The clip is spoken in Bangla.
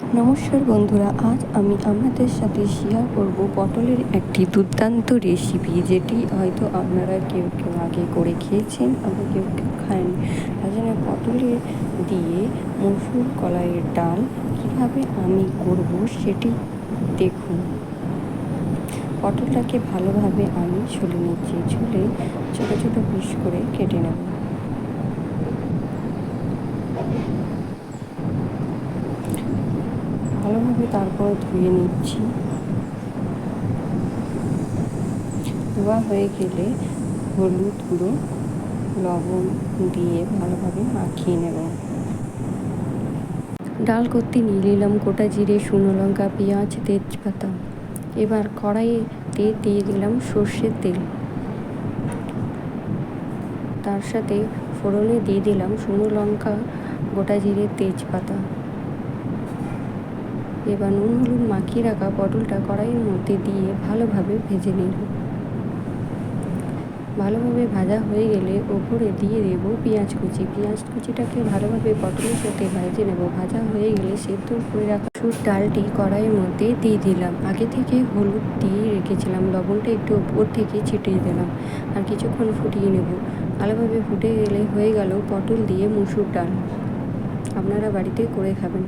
নমস্কার বন্ধুরা, আজ আমি আপনাদের সাথে শেয়ার করব পটলের একটি দুর্দান্ত রেসিপি যেটি হয়তো আপনারা কেউ কেউ আগে করে খেয়েছেন, আবার কেউ কেউ খায়নি। তার পটলের দিয়ে মসুর কলাইয়ের ডাল কীভাবে আমি করব সেটি দেখুন। পটলটাকে ভালোভাবে আমি ছুলে নিচ্ছি, ছুলে ছোটো ছোটো পিস করে কেটে নেব। ভালোভাবে তারপর ধুয়ে নিচ্ছি। ধোয়া হয়ে গেলে হলুদ গুঁড়ো, লবণ দিয়ে ভালোভাবে মাখিয়ে নেব। ডাল করতে নিয়ে নিলাম গোটা জিরে, শুকনো লঙ্কা, পেঁয়াজ, তেজপাতা। এবার কড়াইয়ে কড়াইতে দিয়ে দিলাম সর্ষের তেল। তার সাথে ফোড়নে দিয়ে দিলাম শুকনো লঙ্কা, গোটা জিরে, তেজপাতা। এবার নুন, হলুদ মাখিয়ে রাখা পটলটা কড়াইয়ের মধ্যে দিয়ে ভালোভাবে ভেজে নিল। ভালোভাবে ভাজা হয়ে গেলে ওপরে দিয়ে দেবো পেঁয়াজ কুচি। পেঁয়াজ কুচিটাকে ভালোভাবে পটলের সাথে ভেজে নেব। ভাজা হয়ে গেলে সেদ্ধ করে রাখা সুর ডালটি কড়াইয়ের মধ্যে দিয়ে দিলাম। আগে থেকে হলুদ দিয়ে রেখেছিলাম। লবণটা একটু ওপর থেকে ছিটিয়ে দিলাম আর কিছুক্ষণ ফুটিয়ে নেব। ভালোভাবে ফুটে গেলে হয়ে গেল পটল দিয়ে মুসুর ডাল। আপনারা বাড়িতে করে খাবেন।